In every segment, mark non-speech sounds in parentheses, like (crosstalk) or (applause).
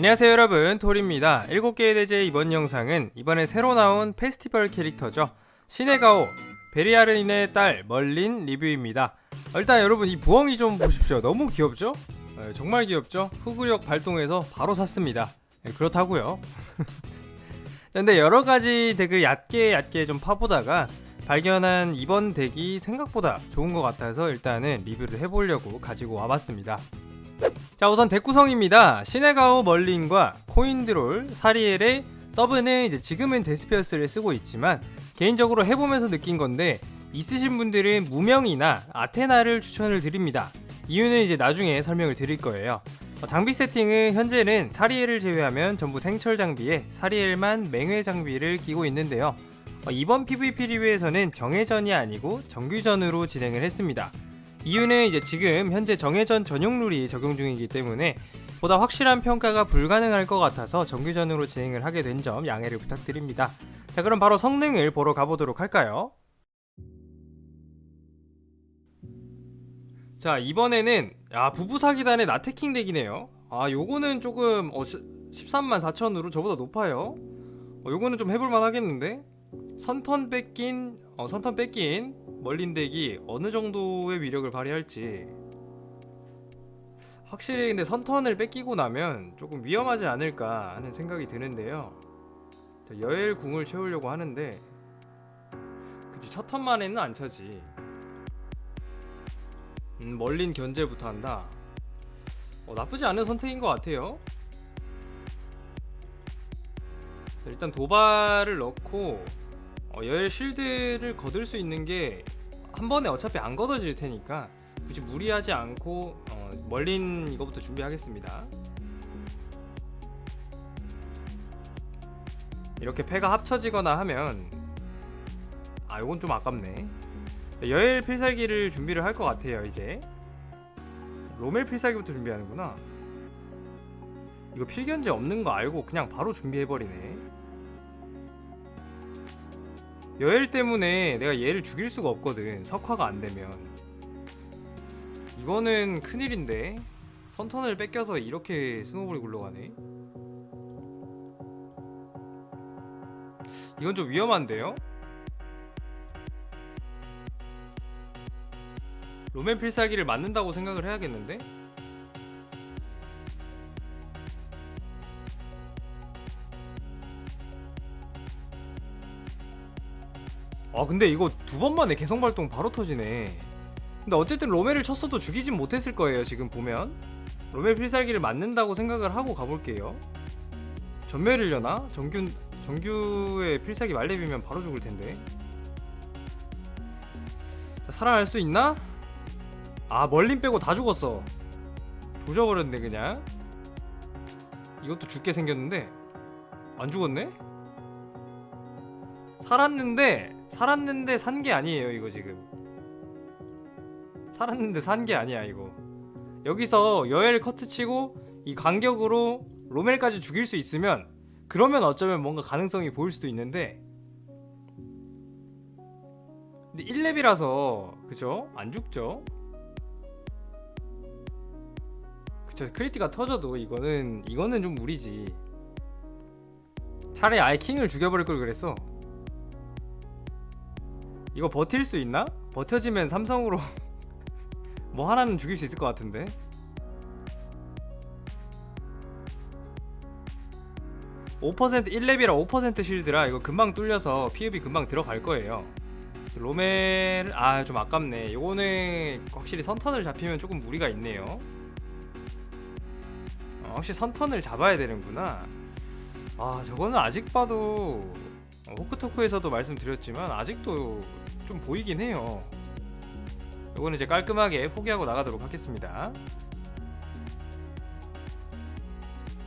안녕하세요 여러분. 톨입니다. 7개의 대제 이번 영상은 이번에 새로 나온 페스티벌 캐릭터죠. 시네가오 베리아르인의 딸 멀린 리뷰입니다. 어, 일단 여러분 이 부엉이 좀 보십시오. 너무 귀엽죠? 어, 정말 귀엽죠? 후구력 발동해서 바로 샀습니다. 네, 그렇다고요. (laughs) 근데 여러가지 덱을 얕게 얕게 좀 파보다가 발견한 이번 덱이 생각보다 좋은 것 같아서 일단은 리뷰를 해보려고 가지고 와봤습니다 자 우선 덱 구성입니다. 시네가오 멀린과 코인드롤 사리엘의 서브는 이제 지금은 데스피어스를 쓰고 있지만 개인적으로 해보면서 느낀 건데 있으신 분들은 무명이나 아테나를 추천을 드립니다. 이유는 이제 나중에 설명을 드릴 거예요. 어, 장비 세팅은 현재는 사리엘을 제외하면 전부 생철 장비에 사리엘만 맹회 장비를 끼고 있는데요. 어, 이번 PVP 리뷰에서는 정회전이 아니고 정규전으로 진행을 했습니다 이유는 이제 지금 현재 정해전 전용 룰이 적용 중이기 때문에 보다 확실한 평가가 불가능할 것 같아서 정규전으로 진행을 하게 된 점 양해를 부탁드립니다. 자 그럼 바로 성능을 보러 가보도록 할까요? 자 이번에는 야 부부 사기단의 나태킹 덱이네요. 아 요거는 조금 어, 13만 4천으로 저보다 높아요. 어, 요거는 좀 해볼 만 하겠는데? 선턴 뺏긴 어, 선턴 뺏긴 멀린 덱이 어느 정도의 위력을 발휘할지. 확실히 근데 선턴을 뺏기고 나면 조금 위험하지 않을까 하는 생각이 드는데요. 자, 여엘 궁을 채우려고 하는데 그치 첫 턴만에는 안 차지. 음, 멀린 견제부터 한다. 어, 나쁘지 않은 선택인 것 같아요. 자, 일단 도발을 넣고 어, 여엘 실드를 거둘 수 있는 게 한 번에 어차피 안 걷어질 테니까 굳이 무리하지 않고 어, 멀린 이거부터 준비하겠습니다. 이렇게 패가 합쳐지거나 하면 아 이건 좀 아깝네. 여엘 필살기를 준비를 할 것 같아요 이제. 로멜 필살기부터 준비하는구나. 이거 필견제 없는 거 알고 그냥 바로 준비해버리네. 여엘 때문에 내가 얘를 죽일 수가 없거든 석화가 안 되면 이거는 큰일인데 선턴을 뺏겨서 이렇게 스노볼이 굴러가네 이건 좀 위험한데요? 로맨 필살기를 맞는다고 생각을 해야겠는데? 아 근데 이거 두 번 만에 개성 발동 바로 터지네. 근데 어쨌든 로멜을 쳤어도 죽이진 못했을 거예요 지금 보면. 로멜 필살기를 맞는다고 생각을 하고 가볼게요. 전멸이려나? 정규, 정규의 필살기 말레비면 바로 죽을 텐데. 자, 살아날 수 있나? 아 멀린 빼고 다 죽었어. 조져버렸네 그냥. 이것도 죽게 생겼는데. 안 죽었네? 살았는데 살았는데 산 게 아니에요 이거 지금. 살았는데 산 게 아니야 이거. 여기서 여엘 커트 치고 이 간격으로 로멜까지 죽일 수 있으면 그러면 어쩌면 뭔가 가능성이 보일 수도 있는데. 근데 1렙이라서 그죠? 안 죽죠? 그쵸 크리티가 터져도 이거는 이거는 좀 무리지. 차라리 아예 킹을 죽여버릴 걸 그랬어 이거 버틸 수 있나? 버텨지면 삼성으로 (laughs) 뭐 하나는 죽일 수 있을 것 같은데. (5% 1렙이라 5% 실드라 이거 금방 뚫려서 피흡이 금방 들어갈 거예요. 로멜 아 좀 아깝네. 요거는 확실히 선턴을 잡히면 조금 무리가 있네요. 어, 확실히 선턴을 잡아야 되는구나. 아 저거는 아직 봐도 어, 호크토크에서도 말씀드렸지만 아직도 좀 보이긴 해요. 이거는 이제 깔끔하게 포기하고 나가도록 하겠습니다.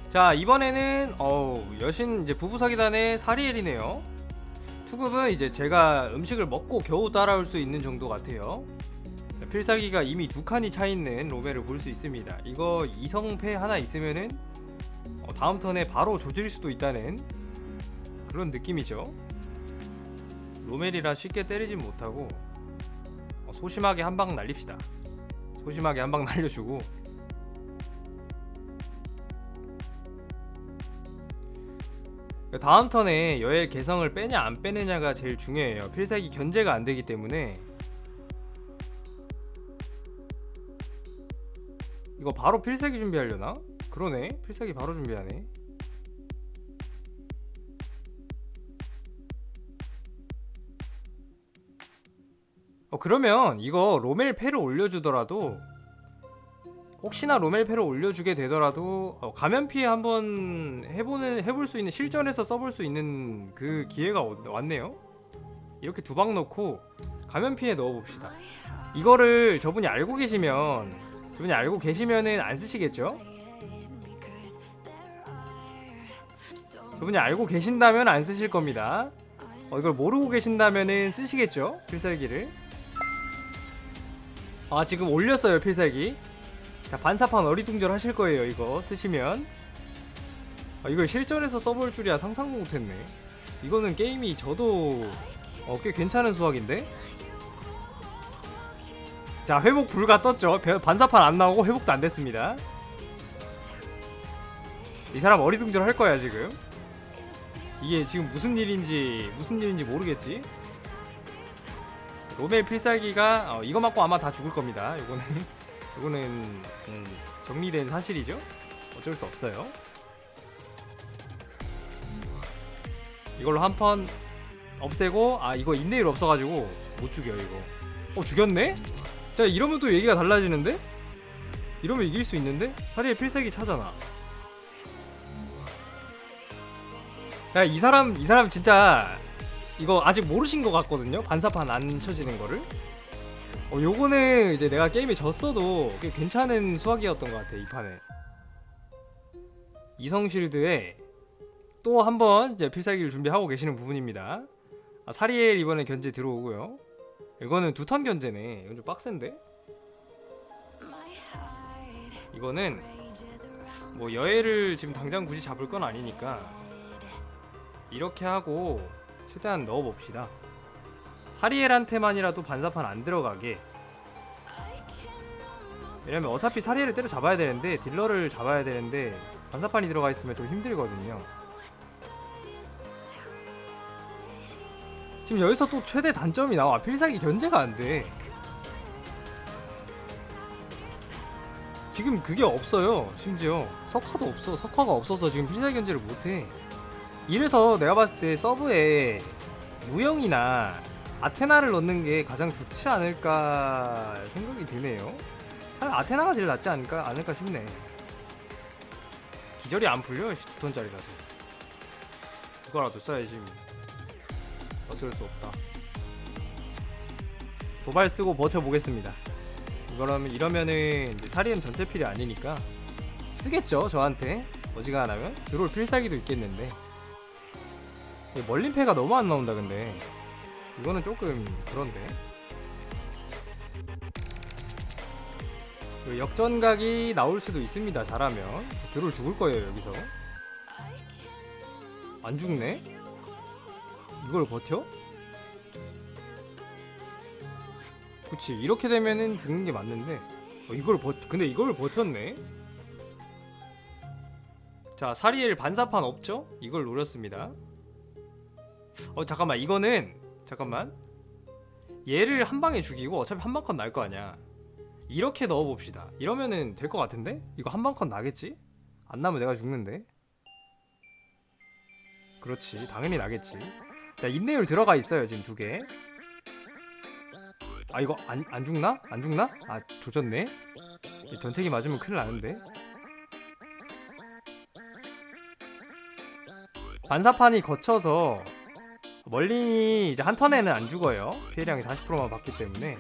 자 이번에는 어우 여신 이제 부부사기단의 사리엘이네요. 투급은 이제 제가 음식을 먹고 겨우 따라올 수 있는 정도 같아요. 필살기가 이미 두 칸이 차 있는 로멜을 볼수 있습니다. 이거 이성패 하나 있으면은 어, 다음 턴에 바로 조질 수도 있다는 그런 느낌이죠. 로멜이라 쉽게 때리진 못하고 어, 소심하게 한 방 날립시다. 소심하게 한 방 (laughs) 날려주고 다음 턴에 여엘 개성을 빼냐 안 빼느냐가 제일 중요해요. 필살기 견제가 안 되기 때문에 이거 바로 필살기 준비하려나? 그러네. 필살기 바로 준비하네. 그러면 이거 로멜패를 올려주더라도 혹시나 로멜패를 올려주게 되더라도 어, 가면 피해 한번 해보는 해볼 수 있는 실전에서 써볼 수 있는 그 기회가 오- 왔네요. 이렇게 두 방 넣고 가면 피해 넣어봅시다. 이거를 저분이 알고 계시면 저분이 알고 계시면은 안 쓰시겠죠? 저분이 알고 계신다면 안 쓰실 겁니다. 어, 이걸 모르고 계신다면은 쓰시겠죠? 필살기를. 아 지금 올렸어요 필살기. 자 반사판 어리둥절 하실 거예요 이거 쓰시면. 아, 이걸 실전에서 써볼 줄이야 상상도 못했네. 이거는 게임이 저도 어, 꽤 괜찮은 수학인데. 자 회복 불가 떴죠. 배- 반사판 안 나오고 회복도 안 됐습니다. 이 사람 어리둥절 할 거야 지금. 이게 지금 무슨 일인지 무슨 일인지 모르겠지. 로멜 필살기가 어, 이거 맞고 아마 다 죽을 겁니다. 요거는 (laughs) 요거는 음, 정리된 사실이죠. 어쩔 수 없어요. 이걸로 한번 없애고 아 이거 인내율 없어가지고 못 죽여 이거. 어 죽였네? 자 이러면 또 얘기가 달라지는데? 이러면 이길 수 있는데? 사리의 필살기 차잖아. 야 이 사람 이 사람 진짜 이거 아직 모르신 것 같거든요. 반사판 안 쳐지는 거를. 어 요거는 이제 내가 게임에 졌어도 꽤 괜찮은 수학이었던 것 같아 이 판에. 이성실드에 또 한 번 이제 필살기를 준비하고 계시는 부분입니다. 아, 사리엘 이번에 견제 들어오고요. 이거는 두 턴 견제네. 이건 좀 빡센데? 이거는 뭐 여해를 지금 당장 굳이 잡을 건 아니니까 이렇게 하고 최대한 넣어 봅시다. 사리엘한테만이라도 반사판 안 들어가게. 왜냐면 어차피 사리엘을 때려 잡아야 되는데 딜러를 잡아야 되는데 반사판이 들어가 있으면 좀 힘들거든요. 지금 여기서 또 최대 단점이 나와. 필살기 견제가 안 돼. 지금 그게 없어요. 심지어 석화도 없어. 석화가 없어서 지금 필살기 견제를 못 해. 이래서 내가 봤을 때 서브에 무영이나 아테나를 넣는 게 가장 좋지 않을까 생각이 드네요. 차라리 아테나가 제일 낫지 않을까, 않을까 싶네. 기절이 안 풀려, 2톤짜리라서. 그거라도 써야지. 어쩔 수 없다. 도발 쓰고 버텨보겠습니다. 이러면, 이러면은 이제 사리엠 전체 필이 아니니까 쓰겠죠, 저한테. 어지간하면. 들어올 필살기도 있겠는데. 멀린패가 너무 안 나온다 근데. 이거는 조금 그런데. 그 역전각이 나올 수도 있습니다 잘하면. 드롤 죽을 거예요 여기서. 안 죽네? 이걸 버텨? 그치 이렇게 되면은 죽는 게 맞는데. 어, 이걸 버 근데 이걸 버텼네? 자 사리엘 반사판 없죠? 이걸 노렸습니다 어 잠깐만 이거는 잠깐만. 얘를 한 방에 죽이고 어차피 한 방 컷 날 거 아니야. 이렇게 넣어봅시다. 이러면은 될 것 같은데? 이거 한 방 컷 나겠지? 안 나면 내가 죽는데? 그렇지 당연히 나겠지. 자 인내율 들어가 있어요 지금 두개 아 이거 안, 안 죽나? 안 죽나? 아 조졌네. 이 전태기 맞으면 큰일 나는데. 반사판이 거쳐서 멀린이 이제 한 턴에는 안 죽어요. 피해량이 40%만 받기 때문에.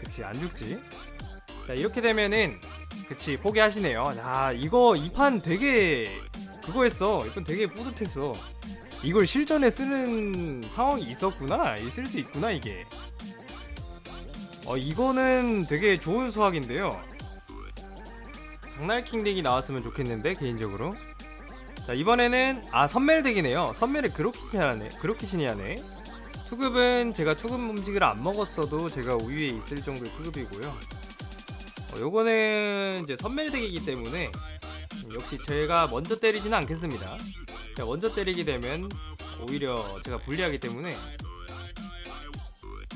그치, 안 죽지. 자, 이렇게 되면은, 그치, 포기하시네요. 야, 이거, 이 판 되게, 그거 했어. 이건 되게 뿌듯했어. 이걸 실전에 쓰는 상황이 있었구나. 있을 수 있구나, 이게. 어, 이거는 되게 좋은 수학인데요. 장날킹 덱이 나왔으면 좋겠는데, 개인적으로. 자 이번에는 아 선멜 덱이네요 선멜을 그렇게 하네 그렇게 신이 하네 투급은 제가 투급 음식을 안 먹었어도 제가 우위에 있을 정도의 투급이고요 어, 요거는 이제 선멜 덱이기 때문에 역시 제가 먼저 때리지는 않겠습니다. 제가 먼저 때리게 되면 오히려 제가 불리하기 때문에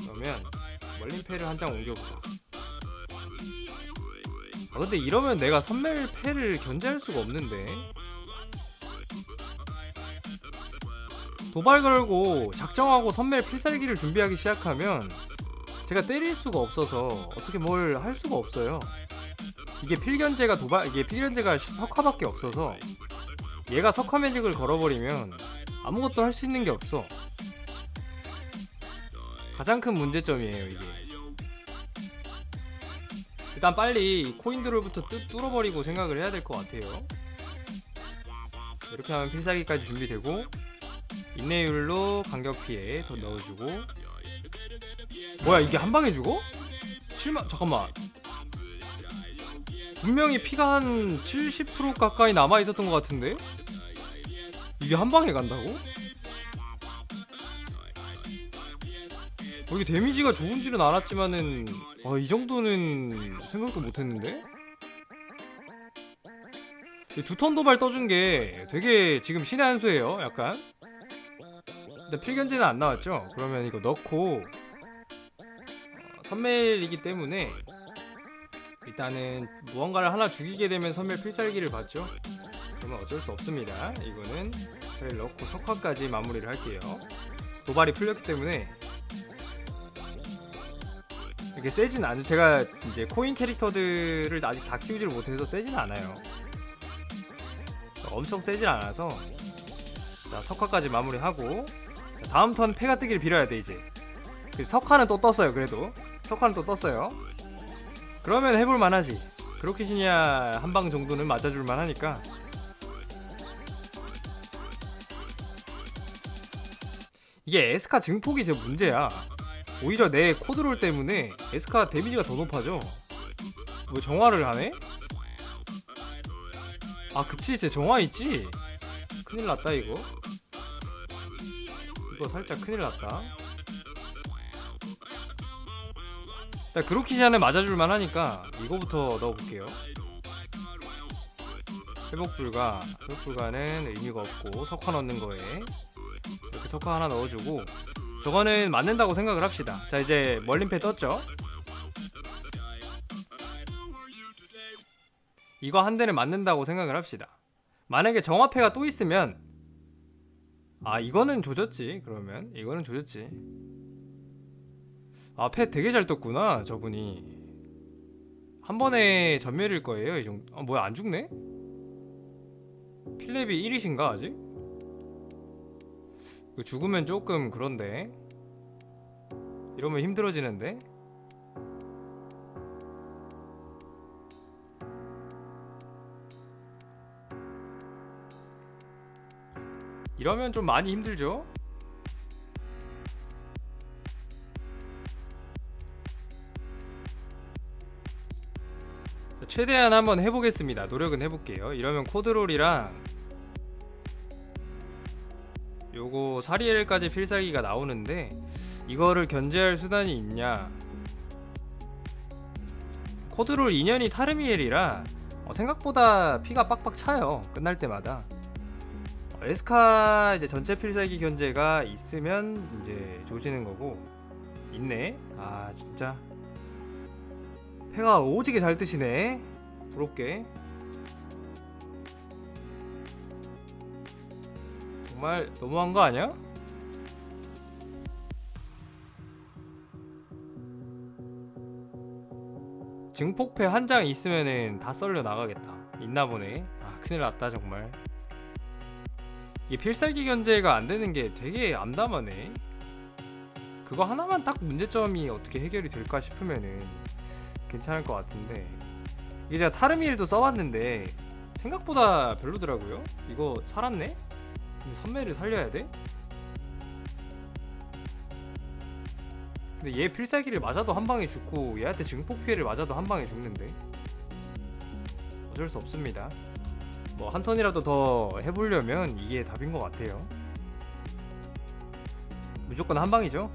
그러면 멀린패를 한 장 옮겨보자. 아 근데 이러면 내가 선멸패를 견제할 수가 없는데 도발 걸고 작정하고 선멸 필살기를 준비하기 시작하면 제가 때릴 수가 없어서 어떻게 뭘 할 수가 없어요. 이게 필견제가 도발 이게 필견제가 석화밖에 없어서 얘가 석화 매직을 걸어버리면 아무것도 할 수 있는 게 없어. 가장 큰 문제점이에요 이게. 일단 빨리 코인드롤부터 뜯, 뚫어버리고 생각을 해야 될 것 같아요. 이렇게 하면 필살기까지 준비되고 인내율로 간격 피해 더 넣어주고. 뭐야 이게 한 방에 죽어? 7만 잠깐만. 분명히 피가 한 70% 가까이 남아 있었던 것 같은데? 이게 한 방에 간다고? 어, 이게 데미지가 좋은지는 알았지만은 아, 이 정도는 생각도 못했는데? 두 턴 도발 떠준 게 되게 지금 신의 한 수예요 약간 근데 필견제는 안 나왔죠 그러면 이거 넣고 어, 선멜이기 때문에 일단은 무언가를 하나 죽이게 되면 선멸 필살기를 받죠. 그러면 어쩔 수 없습니다. 이거는 잘 넣고 석화까지 마무리를 할게요. 도발이 풀렸기 때문에 이렇게 세진 않죠. 제가 이제 코인 캐릭터들을 아직 다 키우지를 못해서 세진 않아요. 엄청 세진 않아서 자 석화까지 마무리하고 자, 다음 턴 패가 뜨길 빌어야 돼 이제. 그 석화는 또 떴어요. 그래도 석화는 또 떴어요. 그러면 해볼 만하지. 그렇게시냐 한 방 정도는 맞아줄 만하니까. 이게 에스카 증폭이 제 문제야. 오히려 내 코드롤 때문에 에스카 데미지가 더 높아져. 뭐 정화를 하네? 아 그치 제 정화 있지. 큰일 났다 이거. 이거 살짝 큰일 났다. 자, 그로키시안을 맞아줄만 하니까 이거부터 넣어볼게요. 회복 불가, 회복 불가는 의미가 없고 석화 넣는 거에 이렇게 석화 하나 넣어주고 저거는 맞는다고 생각을 합시다. 자, 이제 멀린패 떴죠? 이거 한 대는 맞는다고 생각을 합시다. 만약에 정화패가 또 있으면 아 이거는 조졌지 그러면 이거는 조졌지 아, 펫 되게 잘 떴구나, 저분이. 한 번에 전멸일 거예요, 이 정도. 아, 뭐야, 안 죽네? 필렙이 1이신가, 아직? 죽으면 조금 그런데. 이러면 힘들어지는데? 이러면 좀 많이 힘들죠? 최대한 한번 해보겠습니다. 노력은 해볼게요. 이러면 코드롤이랑 요거 사리엘까지 필살기가 나오는데 이거를 견제할 수단이 있냐? 코드롤 2년이 타르미엘이라 어, 생각보다 피가 빡빡 차요. 끝날 때마다. 어, 에스카 이제 전체 필살기 견제가 있으면 이제 조지는 거고. 있네. 아 진짜. 패가 오지게 잘 뜨시네. 부럽게. 정말 너무한 거 아니야? 증폭패 한 장 있으면은 다 썰려 나가겠다. 있나 보네. 아 큰일 났다 정말 이게 필살기 견제가 안 되는 게 되게 암담하네. 그거 하나만 딱 문제점이 어떻게 해결이 될까 싶으면은 괜찮을 것 같은데. 이게 제가 타르미엘도 써봤는데 생각보다 별로더라고요. 이거 살았네? 근데 선매를 살려야 돼? 근데 얘 필살기를 맞아도 한 방에 죽고 얘한테 증폭 피해를 맞아도 한 방에 죽는데. 어쩔 수 없습니다 뭐 한 턴이라도 더 해보려면 이게 답인 것 같아요. 무조건 한 방이죠?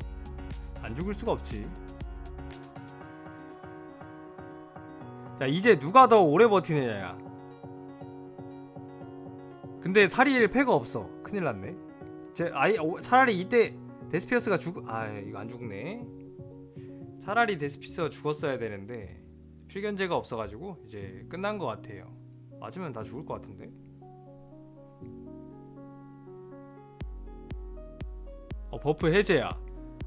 안 죽을 수가 없지. 자 이제 누가 더 오래 버티느냐야. 근데 사리엘 패가 없어. 큰일 났네. 제 아이 어, 차라리 이때 데스피어스가 죽... 아 이거 안 죽네. 차라리 데스피어스가 죽었어야 되는데 필견제가 없어가지고 이제 끝난 것 같아요 맞으면 다 죽을 것 같은데? 어 버프 해제야.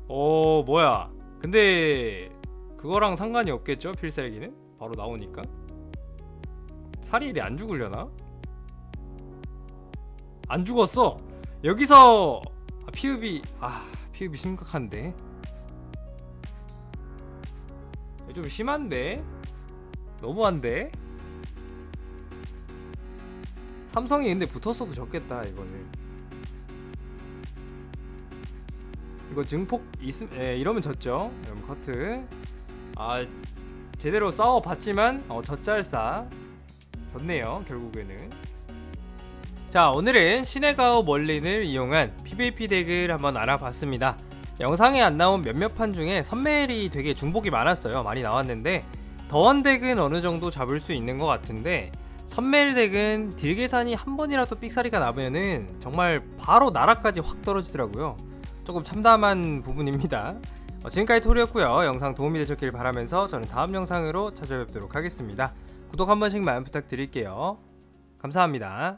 어 뭐야. 근데 그거랑 상관이 없겠죠? 필살기는? 바로 나오니까. 사리엘이 안 죽으려나? 안 죽었어. 여기서 아, 피읍이 아 피읍이 심각한데. 좀 심한데? 너무한데 삼성이 근데 붙었어도 졌겠다 이거는. 이거 증폭 있음 예 이러면 졌죠. 이러면 커트. 아 제대로 싸워봤지만 어 젖잘싸. 졌네요 결국에는. 자 오늘은 시네가오 멀린을 이용한 PVP 덱을 한번 알아봤습니다. 영상에 안 나온 몇몇 판 중에 선멜이 되게 중복이 많았어요. 많이 나왔는데 더원 덱은 어느 정도 잡을 수 있는 것 같은데 선멜 덱은 딜 계산이 한 번이라도 삑사리가 나면은 정말 바로 나라까지 확 떨어지더라고요. 조금 참담한 부분입니다. 어, 지금까지 토리였고요. 영상 도움이 되셨길 바라면서 저는 다음 영상으로 찾아뵙도록 하겠습니다. 구독 한 번씩만 부탁드릴게요. 감사합니다